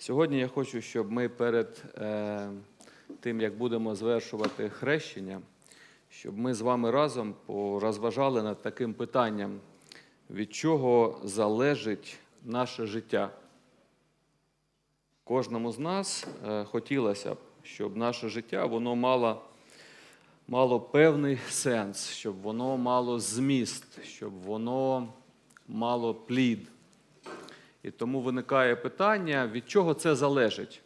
Сьогодні я хочу, щоб ми перед е, тим, як будемо звершувати хрещення, щоб ми з вами разом порозважали над таким питанням, від чого залежить наше життя. Кожному з нас е, хотілося б, щоб наше життя воно мало, мало певний сенс, щоб воно мало зміст, щоб воно мало плід. І тому виникає питання, від чого це залежить?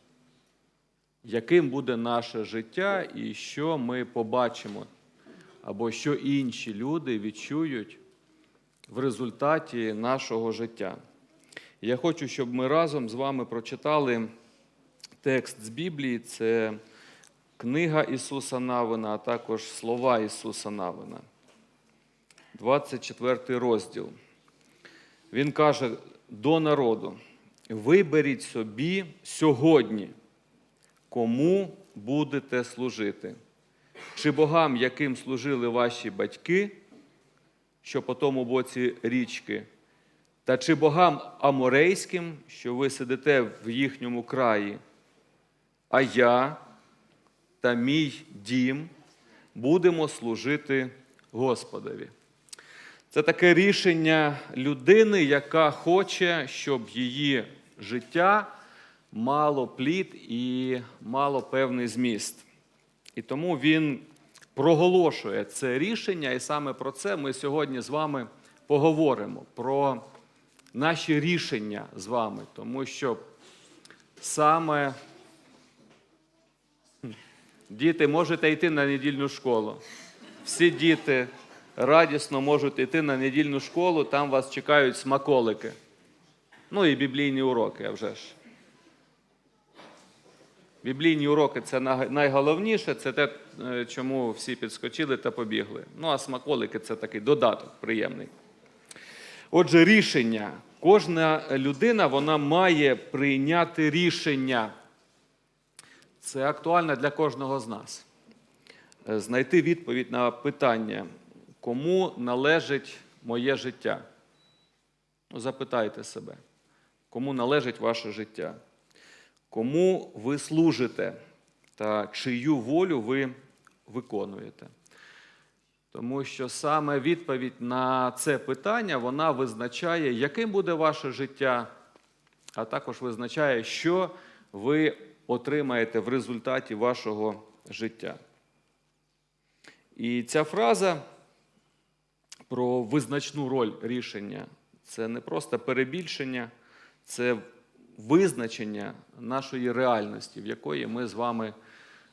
Яким буде наше життя і що ми побачимо, або що інші люди відчують в результаті нашого життя. Я хочу, щоб ми разом з вами прочитали текст з Біблії. Це книга Ісуса Навина, а також слова Ісуса Навина. 24 розділ. Він каже до народу: виберіть собі сьогодні, кому будете служити, чи богам, яким служили ваші батьки, що по тому боці річки, та чи богам аморейським, що ви сидите в їхньому краї, а я та мій дім будемо служити Господові. Це таке рішення людини, яка хоче, щоб її життя мало плід і мало певний зміст. І тому він проголошує це рішення, і саме про це ми сьогодні з вами поговоримо, про наші рішення з вами, тому що саме діти можете йти на недільну школу. Всі діти радісно можуть йти на недільну школу, там вас чекають смаколики. Ну і біблійні уроки, а вже ж. Біблійні уроки це найголовніше, це те, е, чому всі підскочили та побігли. Ну, а смаколики це такий додаток приємний. Отже, рішення. Кожна людина вона має прийняти рішення. Це актуально для кожного з нас. Е, Знайти відповідь на питання, кому належить моє життя. Ну, запитайте себе, кому належить ваше життя, кому ви служите та чию волю ви виконуєте. Тому що саме відповідь на це питання вона визначає, яким буде ваше життя, а також визначає, що ви отримаєте в результаті вашого життя. І ця фраза про визначну роль рішення це не просто перебільшення, це визначення нашої реальності, в якої ми з вами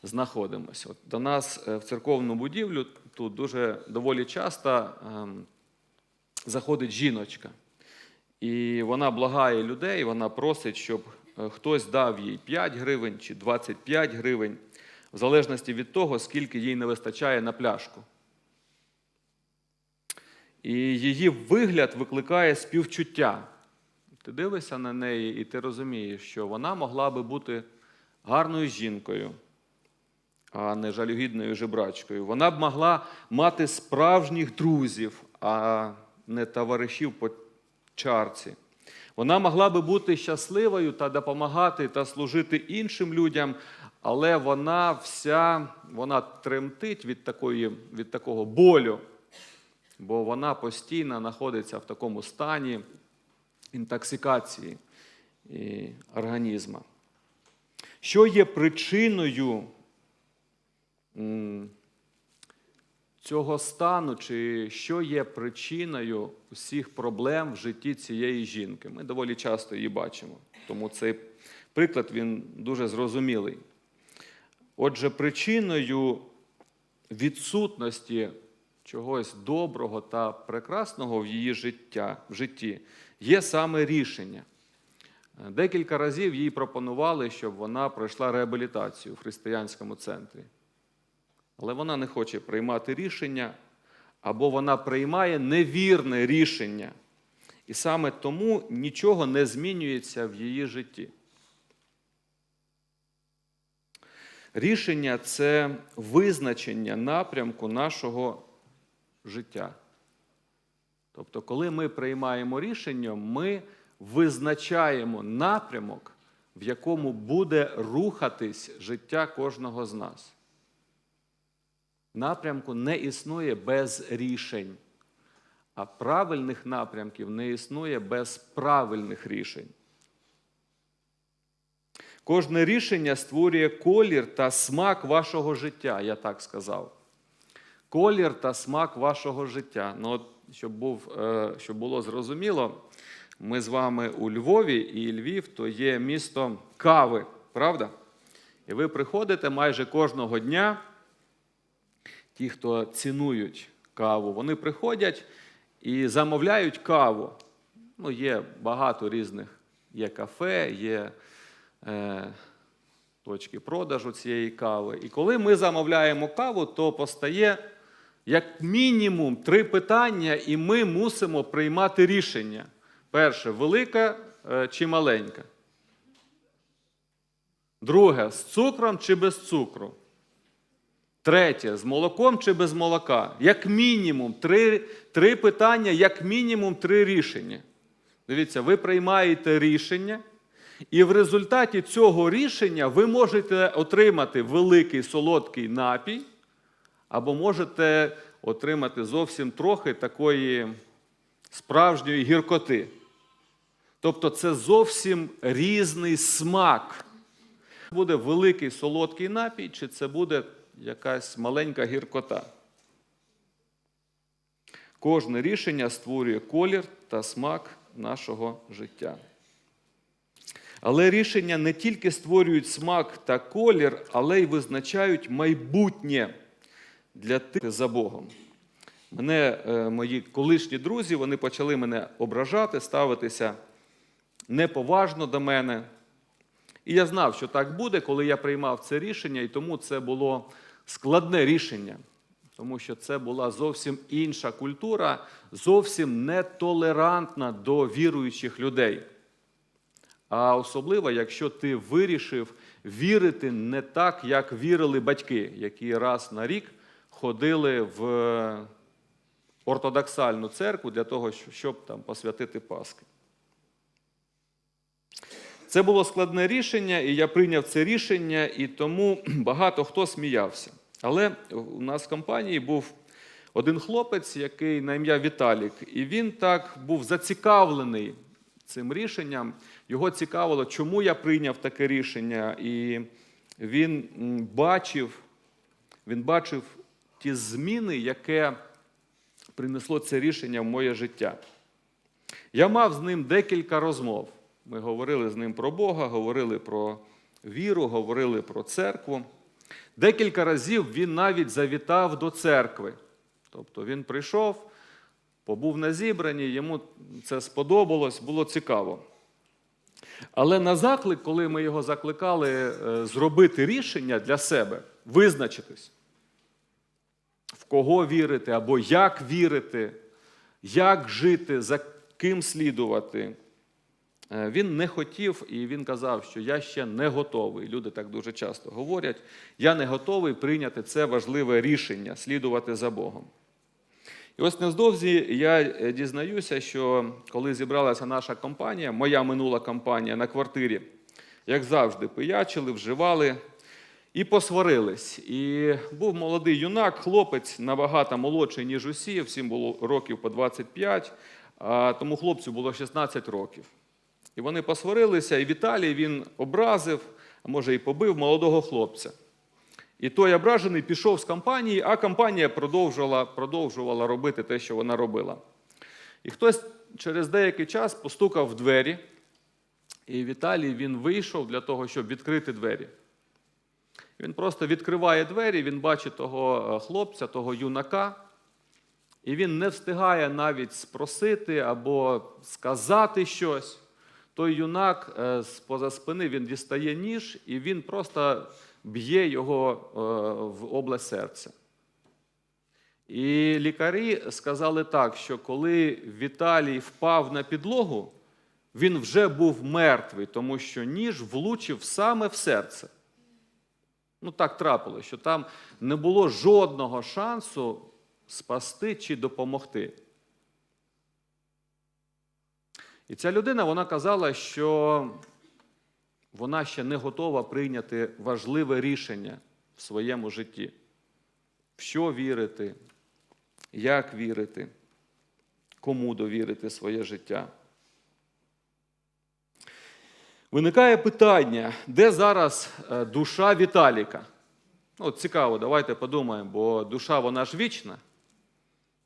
знаходимося. От до нас е, в церковну будівлю тут дуже доволі часто ем, заходить жіночка. І вона благає людей, вона просить, щоб е, хтось дав їй 5 гривень чи 25 гривень, в залежності від того, скільки їй не вистачає на пляшку. І її вигляд викликає співчуття. Ти дивишся на неї, і ти розумієш, що вона могла би бути гарною жінкою, а не жалюгідною жебрачкою. Вона б могла мати справжніх друзів, а не товаришів по чарці. Вона могла би бути щасливою та допомагати та служити іншим людям, але вона вся вона тремтить від, такої, від такого болю, бо вона постійно знаходиться в такому стані інтоксикації і організму. Що є причиною цього стану, чи що є причиною усіх проблем в житті цієї жінки? Ми доволі часто її бачимо, тому цей приклад він дуже зрозумілий. Отже, причиною відсутності чогось доброго та прекрасного в її життя, в житті є саме рішення. Декілька разів їй пропонували, щоб вона пройшла реабілітацію в християнському центрі. Але вона не хоче приймати рішення, або вона приймає невірне рішення. І саме тому нічого не змінюється в її житті. Рішення це визначення напрямку нашого життя. Тобто, коли ми приймаємо рішення, ми визначаємо напрямок в якому буде рухатись життя кожного з нас. Напрямку не існує без рішень, а правильних напрямків не існує без правильних рішень. Кожне рішення створює колір та смак вашого життя, я так сказав. Колір та смак вашого життя. Ну, от, щоб, був, е, щоб було зрозуміло, ми з вами у Львові, і Львів то є місто кави, правда? І ви приходите майже кожного дня, ті, хто цінують каву, вони приходять і замовляють каву. Ну, є багато різних, є кафе, є е, точки продажу цієї кави. І коли ми замовляємо каву, то постає як мінімум три питання, і ми мусимо приймати рішення. Перше, велика е, чи маленька? Друге, з цукром чи без цукру? Третє, з молоком чи без молока? Як мінімум, три, три питання, як мінімум три рішення. Дивіться, ви приймаєте рішення, і в результаті цього рішення ви можете отримати великий солодкий напій, або можете отримати зовсім трохи такої справжньої гіркоти. Тобто це зовсім різний смак. Буде великий солодкий напій, чи це буде якась маленька гіркота. Кожне рішення створює колір та смак нашого життя. Але рішення не тільки створюють смак та колір, але й визначають майбутнє для тих за Богом. Мене е, мої колишні друзі вони почали мене ображати, ставитися неповажно до мене. І я знав, що так буде, коли я приймав це рішення, і тому це було складне рішення, тому що це була зовсім інша культура, зовсім нетолерантна до віруючих людей. А особливо, якщо ти вирішив вірити не так, як вірили батьки, які раз на рік ходили в ортодоксальну церкву для того, щоб там посвятити Пасхи. Це було складне рішення, і я прийняв це рішення, і тому багато хто сміявся. Але у нас в компанії був один хлопець, який на ім'я Віталік, і він так був зацікавлений цим рішенням. Його цікавило, чому я прийняв таке рішення, і він бачив, він бачив ті зміни, яке принесло це рішення в моє життя. Я мав з ним декілька розмов. Ми говорили з ним про Бога, говорили про віру, говорили про церкву. Декілька разів він навіть завітав до церкви. Тобто він прийшов, побув на зібранні, йому це сподобалось, було цікаво. Але на заклик, коли ми його закликали е, зробити рішення для себе, визначитись, кого вірити або як вірити, як жити, за ким слідувати, е, він не хотів і він казав, що я ще не готовий. Люди так дуже часто говорять: я не готовий прийняти це важливе рішення слідувати за Богом. І ось невдовзі я е, дізнаюся, що коли зібралася наша компанія, моя минула компанія на квартирі, як завжди, пиячили, вживали і посварились. І був молодий юнак, хлопець набагато молодший, ніж усі, всім було років по 25, а тому хлопцю було 16 років. І вони посварилися, і Віталій він образив, а може і побив молодого хлопця. І той ображений пішов з компанії, а компанія продовжувала, продовжувала робити те, що вона робила. І хтось через деякий час постукав в двері, і Віталій він вийшов для того, щоб відкрити двері. Він просто відкриває двері, він бачить того е, хлопця, того юнака, і він не встигає навіть спросити або сказати щось. Той юнак е, з-поза спини він дістає ніж, і він просто б'є його е, в область серця. І лікарі сказали так, що коли Віталій впав на підлогу, він вже був мертвий, тому що ніж влучив саме в серце. Ну, так трапилося, що там не було жодного шансу спасти чи допомогти. І ця людина вона казала, що вона ще не готова прийняти важливе рішення в своєму житті. В що вірити, як вірити, кому довірити своє життя. Виникає питання, де зараз е, душа Віталіка? Ну, цікаво, давайте подумаємо, бо душа вона ж вічна.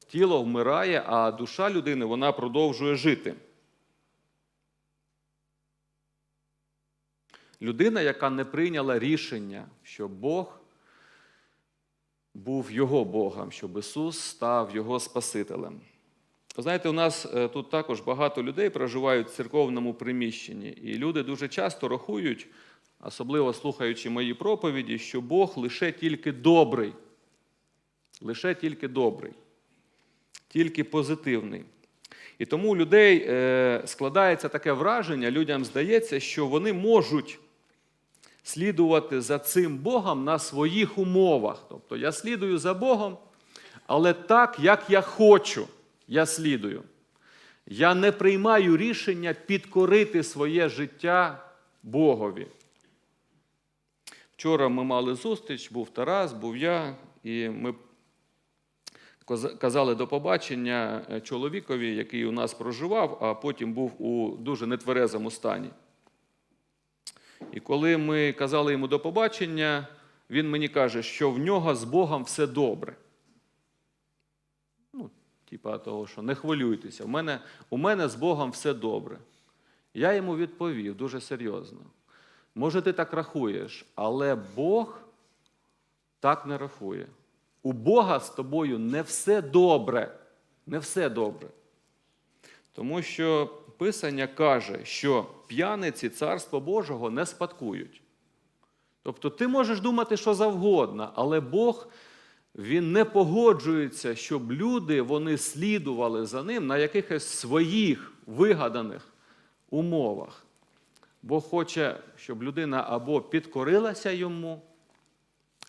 Тіло вмирає, а душа людини вона продовжує жити. Людина, яка не прийняла рішення, що Бог був його Богом, щоб Ісус став його Спасителем. Ви Знаєте, у нас е, тут також багато людей проживають в церковному приміщенні, і люди дуже часто рахують, особливо слухаючи мої проповіді, що Бог лише тільки добрий, лише тільки добрий, тільки позитивний. І тому у людей е, складається таке враження, людям здається, що вони можуть слідувати за цим Богом на своїх умовах. Тобто я слідую за Богом, але так, як я хочу, я слідую. Я не приймаю рішення підкорити своє життя Богові. Вчора ми мали зустріч, був Тарас, був я, і ми казали до побачення е, чоловікові, який у нас проживав, а потім був у дуже нетверезому стані. І коли ми казали йому до побачення, він мені каже, що в нього з Богом все добре. Типа того, що не хвилюйтеся, у мене, у мене з Богом все добре. Я йому відповів дуже серйозно. Може, ти так рахуєш, але Бог так не рахує. У Бога з тобою не все добре. Не все добре. Тому що Писання каже, що п'яниці Царства Божого не спадкують. Тобто ти можеш думати, що завгодно, але Бог він не погоджується, щоб люди вони слідували за ним на якихось своїх вигаданих умовах. Бог хоче, щоб людина або підкорилася йому,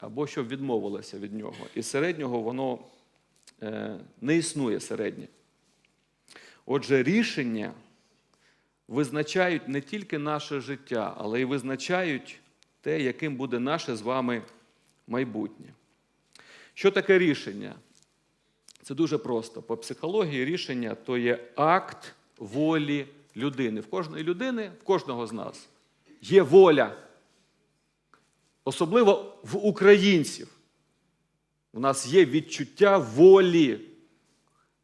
або щоб відмовилася від нього. І середнього воно е, не існує середнє. Отже, рішення визначають не тільки наше життя, але й визначають те, яким буде наше з вами майбутнє. Що таке рішення? Це дуже просто. По психології рішення то є акт волі людини. В кожної людини, в кожного з нас є воля. Особливо в українців. У нас є відчуття волі.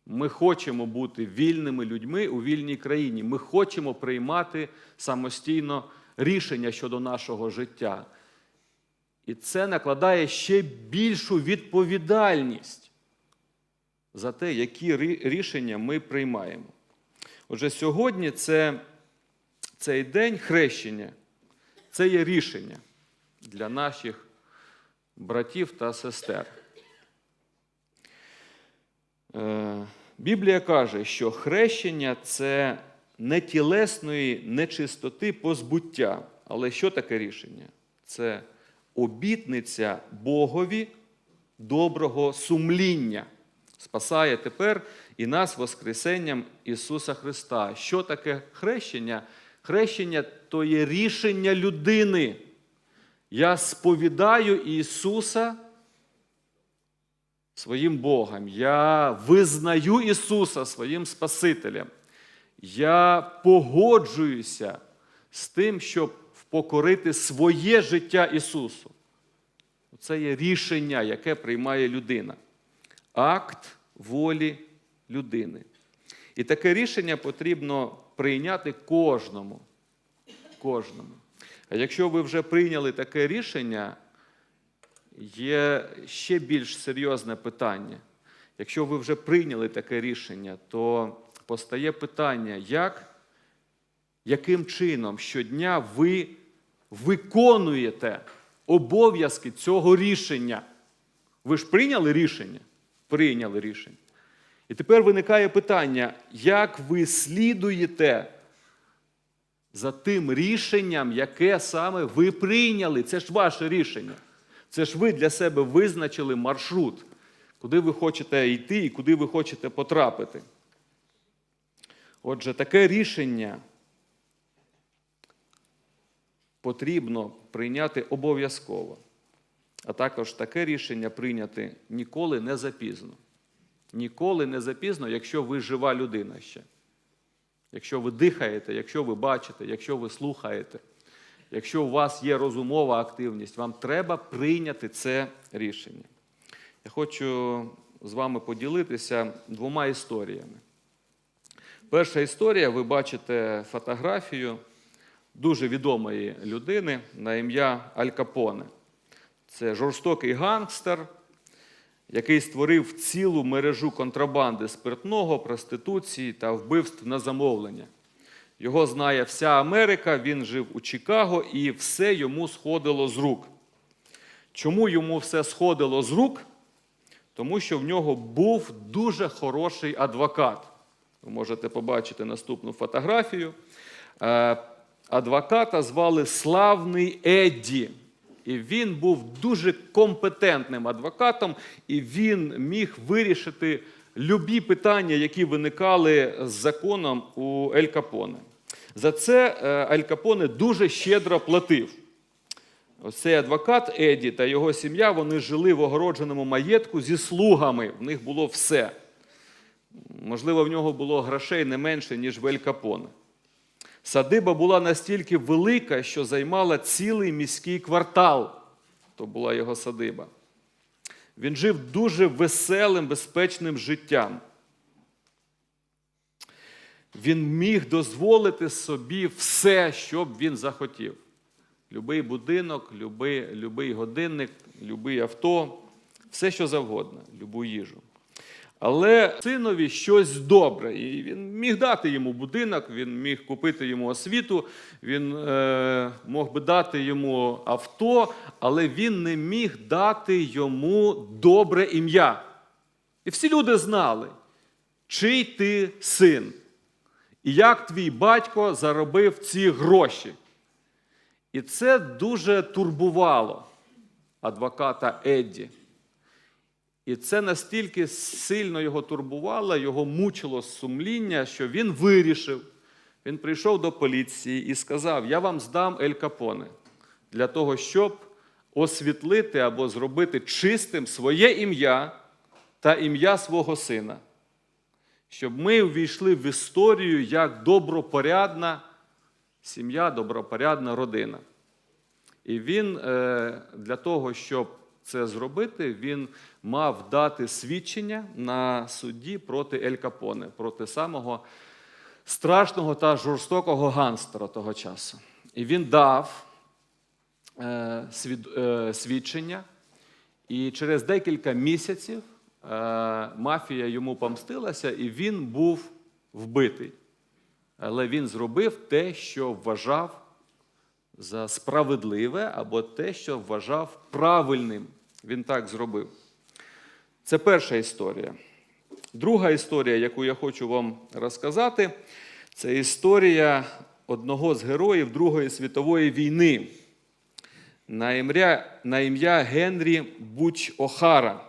Ми хочемо бути вільними людьми у вільній країні. Ми хочемо приймати самостійно рішення щодо нашого життя. І це накладає ще більшу відповідальність за те, які рішення ми приймаємо. Отже, сьогодні це, цей день хрещення це є рішення для наших братів та сестер. Е, Біблія каже, що хрещення це не тілесної нечистоти позбуття. Але що таке рішення? Це обітниця Богові доброго сумління. Спасає тепер і нас Воскресенням Ісуса Христа. Що таке хрещення? Хрещення то є рішення людини. Я сповідаю Ісуса своїм Богом. Я визнаю Ісуса своїм Спасителем. Я погоджуюся з тим, щоб впокорити своє життя Ісусу. Це є рішення, яке приймає людина. Акт волі людини. І таке рішення потрібно прийняти кожному. Кожному. А якщо ви вже прийняли таке рішення, є ще більш серйозне питання. Якщо ви вже прийняли таке рішення, то постає питання, як, яким чином щодня ви виконуєте обов'язки цього рішення. Ви ж прийняли рішення? Прийняли рішення. І тепер виникає питання, як ви слідуєте за тим рішенням, яке саме ви прийняли. Це ж ваше рішення. Це ж ви для себе визначили маршрут, куди ви хочете йти і куди ви хочете потрапити. Отже, таке рішення потрібно прийняти обов'язково. А також таке рішення прийняти ніколи не запізно. Ніколи не запізно, якщо ви жива людина ще. Якщо ви дихаєте, якщо ви бачите, якщо ви слухаєте, якщо у вас є розумова активність, вам треба прийняти це рішення. Я хочу з вами поділитися двома історіями. Перша історія, ви бачите фотографію дуже відомої людини на ім'я Аль Капоне. Це жорстокий гангстер, який створив цілу мережу контрабанди спиртного, проституції та вбивств на замовлення. Його знає вся Америка, він жив у Чикаго і все йому сходило з рук. Чому йому все сходило з рук? Тому що в нього був дуже хороший адвокат. Ви можете побачити наступну фотографію. Адвоката звали Славний Едді. І він був дуже компетентним адвокатом, і він міг вирішити любі питання, які виникали з законом у Ель Капоне. За це е, Ель Капоне дуже щедро платив. Ось цей адвокат Еді та його сім'я вони жили в огородженому маєтку зі слугами. В них було все. Можливо, в нього було грошей не менше, ніж в Ель Капоне. Садиба була настільки велика, що займала цілий міський квартал. То була його садиба. Він жив дуже веселим, безпечним життям. Він міг дозволити собі все, що б він захотів. Любий будинок, любий, любий годинник, любий авто, все, що завгодно, любу їжу. Але синові щось добре. І він міг дати йому будинок, він міг купити йому освіту, він е, мог би дати йому авто, але він не міг дати йому добре ім'я. І всі люди знали, чий ти син, і як твій батько заробив ці гроші. І це дуже турбувало адвоката Едді. І це настільки сильно його турбувало, його мучило сумління, що він вирішив. Він прийшов до поліції і сказав: Я вам здам Ель Капоне для того, щоб освітлити або зробити чистим своє ім'я та ім'я свого сина, щоб ми увійшли в історію як добропорядна сім'я, добропорядна родина. І він е, для того, щоб це зробити, він мав дати свідчення на суді проти Ель Капоне, проти самого страшного та жорстокого ганстера того часу. І він дав е, свід, е, свідчення, і через декілька місяців е, мафія йому помстилася, і він був вбитий. Але він зробив те, що вважав за справедливе або те, що вважав правильним. Він так зробив. Це перша історія. Друга історія, яку я хочу вам розказати, це історія одного з героїв Другої світової війни на ім'я, на ім'я Генрі Буч Охара.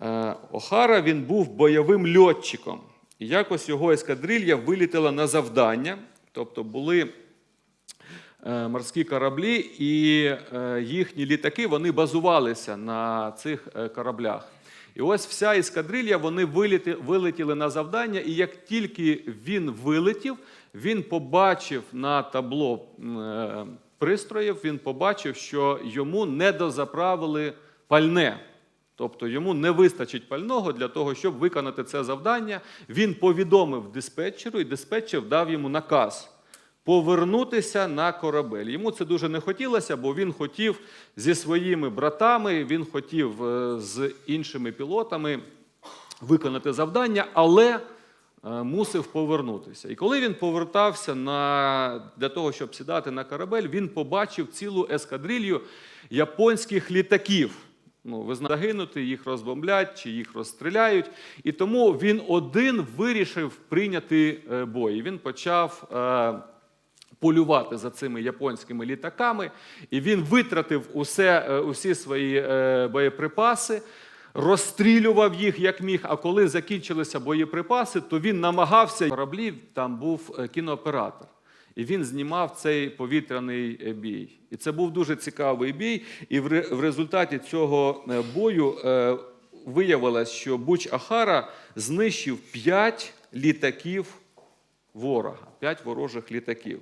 Е, Охара він був бойовим льотчиком. І якось його ескадрилья вилітала на завдання, тобто були морські кораблі, і е, їхні літаки вони базувалися на цих е, кораблях. І ось вся ескадрилья вони вилетіли на завдання, і як тільки він вилетів, він побачив на табло е, пристроїв, він побачив, що йому не дозаправили пальне. Тобто йому не вистачить пального для того, щоб виконати це завдання. Він повідомив диспетчеру, і диспетчер дав йому наказ повернутися на корабель. Йому це дуже не хотілося, бо він хотів зі своїми братами, він хотів е, з іншими пілотами виконати завдання, але е, мусив повернутися. І коли він повертався на, для того, щоб сідати на корабель, він побачив цілу ескадрилью японських літаків. Ну, ви знаєте, загинути, їх розбомблять чи їх розстріляють. І тому він один вирішив прийняти е, бой. І Він почав полювати за цими японськими літаками, і він витратив усе, е, усі свої е, боєприпаси, розстрілював їх як міг. А коли закінчилися боєприпаси, то він намагався кораблів, там був е, кінооператор. І він знімав цей повітряний бій. І це був дуже цікавий бій. І в результаті цього бою виявилось, що Буч Ахара знищив 5 літаків ворога, 5 ворожих літаків.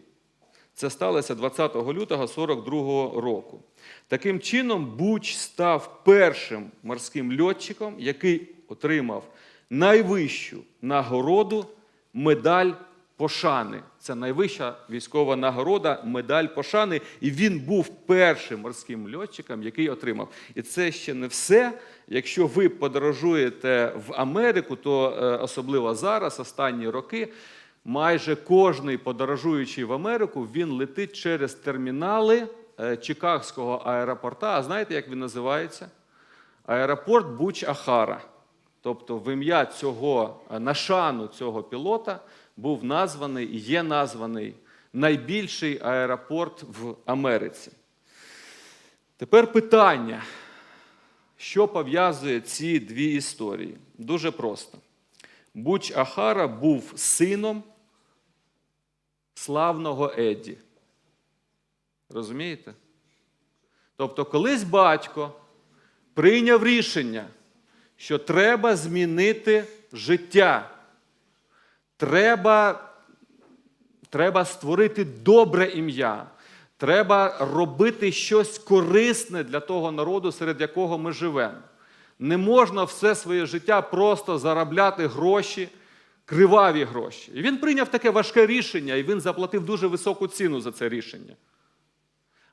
Це сталося 20 лютого 42-го року. Таким чином, Буч став першим морським льотчиком, який отримав найвищу нагороду медаль пошани. Це найвища військова нагорода, медаль пошани. І він був першим морським льотчиком, який отримав. І це ще не все. Якщо ви подорожуєте в Америку, то е, особливо зараз, останні роки, майже кожний подорожуючий в Америку він летить через термінали е, Чикагського аеропорта. А знаєте, як він називається? Аеропорт Буч-Ахара. Тобто, в ім'я цього е, на шану цього пілота був названий і є названий найбільший аеропорт в Америці. Тепер питання, що пов'язує ці дві історії? Дуже просто. Буч Ахара був сином славного Едді. Розумієте? Тобто, колись батько прийняв рішення, що треба змінити життя. Треба, треба створити добре ім'я. Треба робити щось корисне для того народу, серед якого ми живемо. Не можна все своє життя просто заробляти гроші, криваві гроші. І він прийняв таке важке рішення, і він заплатив дуже високу ціну за це рішення.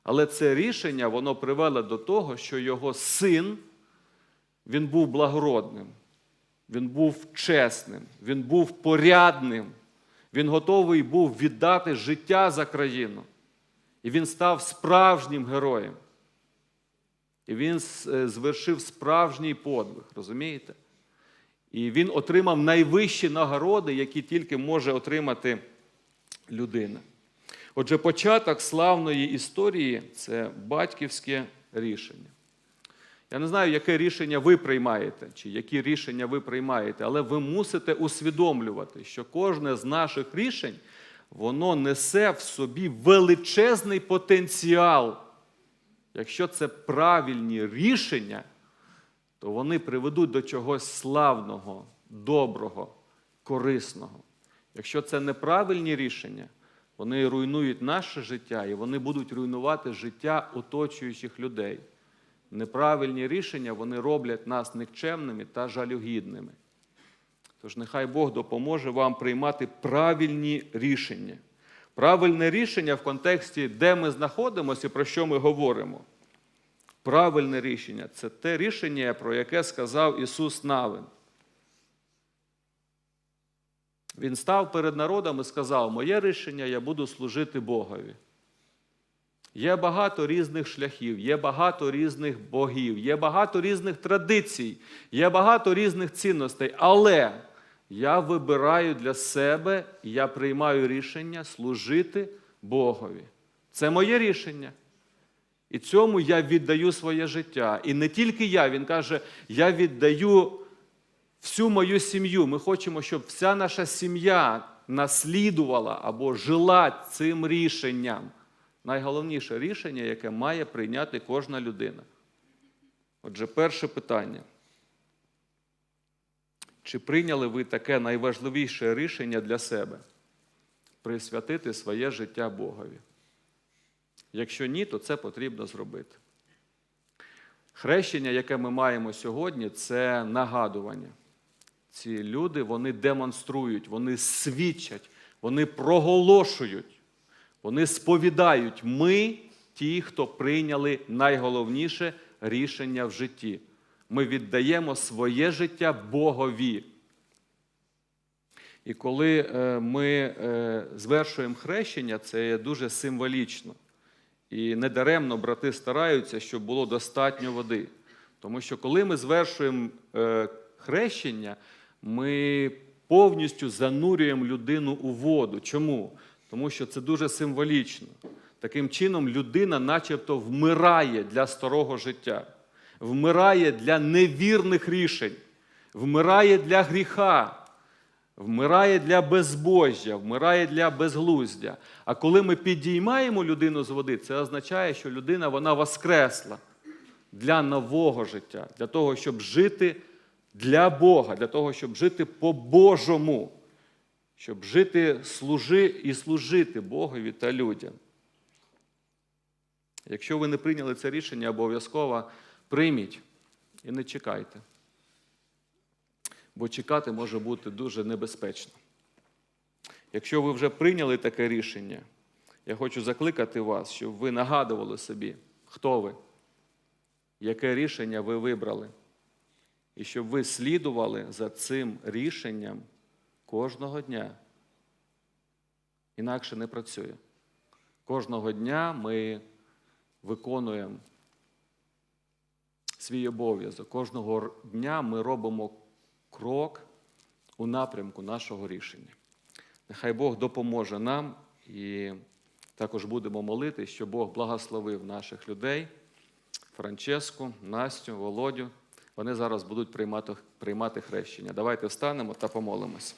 Але це рішення воно привело до того, що його син він був благородним, він був чесним, він був порядним, він готовий був віддати життя за країну. І він став справжнім героєм. І він е, звершив справжній подвиг, розумієте? І він отримав найвищі нагороди, які тільки може отримати людина. Отже, початок славної історії це батьківське рішення. Я не знаю, яке рішення ви приймаєте, чи які рішення ви приймаєте, але ви мусите усвідомлювати, що кожне з наших рішень воно несе в собі величезний потенціал. Якщо це правильні рішення, то вони приведуть до чогось славного, доброго, корисного. Якщо це неправильні рішення, вони руйнують наше життя і вони будуть руйнувати життя оточуючих людей. Неправильні рішення вони роблять нас никчемними та жалюгідними. Тож нехай Бог допоможе вам приймати правильні рішення. Правильне рішення в контексті, де ми знаходимося і про що ми говоримо. Правильне рішення це те рішення, про яке сказав Ісус Навин. Він став перед народом і сказав: Моє рішення я буду служити Богові. Є багато різних шляхів, є багато різних богів, є багато різних традицій, є багато різних цінностей. Але я вибираю для себе, і я приймаю рішення служити Богові. Це моє рішення. І цьому я віддаю своє життя. І не тільки я, він каже, я віддаю всю мою сім'ю. Ми хочемо, щоб вся наша сім'я наслідувала або жила цим рішенням. Найголовніше рішення, яке має прийняти кожна людина. Отже, перше питання. Чи прийняли ви таке найважливіше рішення для себе присвятити своє життя Богові? Якщо ні, то це потрібно зробити. Хрещення, яке ми маємо сьогодні, це нагадування. Ці люди вони демонструють, вони свідчать, вони проголошують, вони сповідають. Ми ті, хто прийняли найголовніше рішення в житті. Ми віддаємо своє життя Богові. І коли е, ми е, звершуємо хрещення, це є дуже символічно. І недаремно брати стараються, щоб було достатньо води. Тому що коли ми звершуємо е, хрещення, ми повністю занурюємо людину у воду. Чому? Тому що це дуже символічно. Таким чином, людина, начебто, вмирає для старого життя, вмирає для невірних рішень, вмирає для гріха, вмирає для безбожжя, вмирає для безглуздя. А коли ми підіймаємо людину з води, це означає, що людина вона воскресла для нового життя, для того, щоб жити для Бога, для того, щоб жити по-божому, щоб жити служи і служити Богові та людям. Якщо ви не прийняли це рішення, обов'язково прийміть і не чекайте. Бо чекати може бути дуже небезпечно. Якщо ви вже прийняли таке рішення, я хочу закликати вас, щоб ви нагадували собі, хто ви, яке рішення ви вибрали, і щоб ви слідували за цим рішенням кожного дня. Інакше не працює. Кожного дня ми виконуємо свій обов'язок. Кожного дня ми робимо крок у напрямку нашого рішення. Нехай Бог допоможе нам і також будемо молити, щоб Бог благословив наших людей, Франческу, Настю, Володю. Вони зараз будуть приймати, приймати хрещення. Давайте встанемо та помолимось.